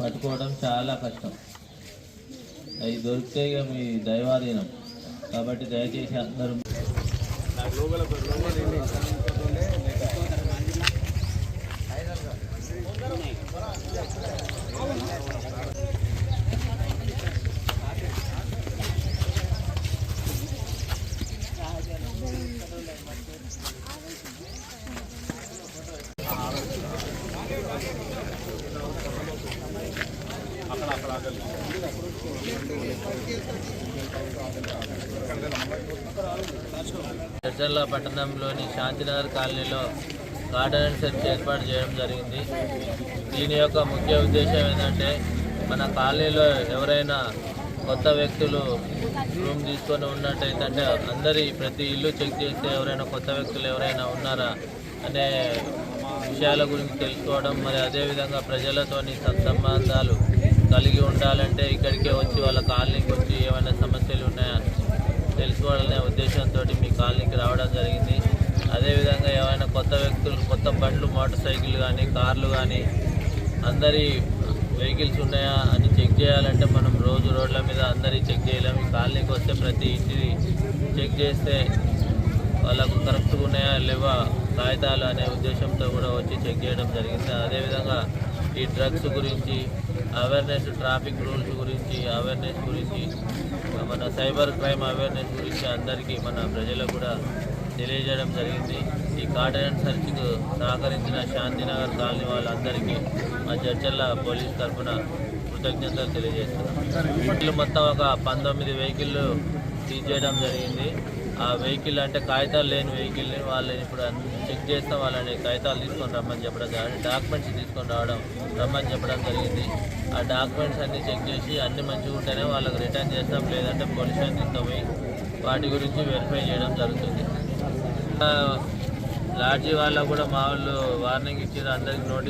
పట్టుకోవడం చాలా కష్టం. అవి దొరికితే ఇక మీ దైవాధీనం. కాబట్టి దయచేసి అందరూ చర్చల్ల పట్టణంలోని శాంతినగర్ కాలనీలో గార్డెన్ అండ్ సెర్చ్ ఏర్పాటు చేయడం జరిగింది. దీని యొక్క ముఖ్య ఉద్దేశం ఏంటంటే మన కాలనీలో ఎవరైనా కొత్త వ్యక్తులు రూమ్ తీసుకొని ఉన్నట్టయితే అంటే అందరి ప్రతి ఇల్లు చెక్ చేస్తే ఎవరైనా కొత్త వ్యక్తులు ఎవరైనా ఉన్నారా అనే విషయాల గురించి తెలుసుకోవడం మరి అదేవిధంగా ప్రజలతోని సత్సంబంధాలు కలిగి ఉండాలంటే ఇక్కడికే వచ్చి వాళ్ళ కాలనీకి వచ్చి ఏమైనా సమస్యలు ఉన్నాయా? తెలుసుకోవాలనే ఉద్దేశంతో మీ కాలనీకి రావడం జరిగింది. అదేవిధంగా ఏమైనా కొత్త వ్యక్తులు కొత్త బండ్లు మోటార్ సైకిల్ కానీ కార్లు కానీ అందరి వెహికల్స్ ఉన్నాయా అని చెక్ చేయాలంటే మనం రోజు రోడ్ల మీద అందరి చెక్ చేయలేము కాలనీకి వస్తే ప్రతి ఇంటిని చెక్ చేస్తే వాళ్ళకు కరెక్ట్గా ఉన్నాయా లేవా కాగితాలు అనే ఉద్దేశంతో కూడా వచ్చి చెక్ చేయడం జరిగింది. అదేవిధంగా ఈ డ్రగ్స్ గురించి అవేర్నెస్ ట్రాఫిక్ రూల్స్ గురించి అవేర్నెస్ గురించి మన సైబర్ క్రైమ్ అవేర్నెస్ గురించి అందరికీ మన ప్రజలకు కూడా తెలియజేయడం జరిగింది. ఈ కార్డన్ సర్చ్కు సహకరించిన శాంతినగర్ కాలనీ వాళ్ళందరికీ మా చర్చల్ల పోలీస్ తరఫున కృతజ్ఞతలు తెలియజేస్తున్నాం. మొత్తం ఒక పంతొమ్మిది వెహికల్ సీజ్ చేయడం జరిగింది. ఆ వెహికల్ అంటే కాగితాలు లేని వెహికల్ని వాళ్ళని ఇప్పుడు చెక్ చేస్తాం వాళ్ళని కాగితాలు తీసుకొని రమ్మని చెప్పడం జరిగింది డాక్యుమెంట్స్ తీసుకొని రావడం రమ్మని చెప్పడం జరిగింది. ఆ డాక్యుమెంట్స్ అన్నీ చెక్ చేసి అన్ని మంచిగా ఉంటేనే వాళ్ళకి రిటర్న్ చేస్తాం లేదంటే పోలీస్ స్టేషన్ తీసుకుపోయి వాటి గురించి వెరిఫై చేయడం జరుగుతుంది. లాడ్జీ వాళ్ళకు కూడా మా వాళ్ళు వార్నింగ్ ఇచ్చారు అందరికి నోటీస్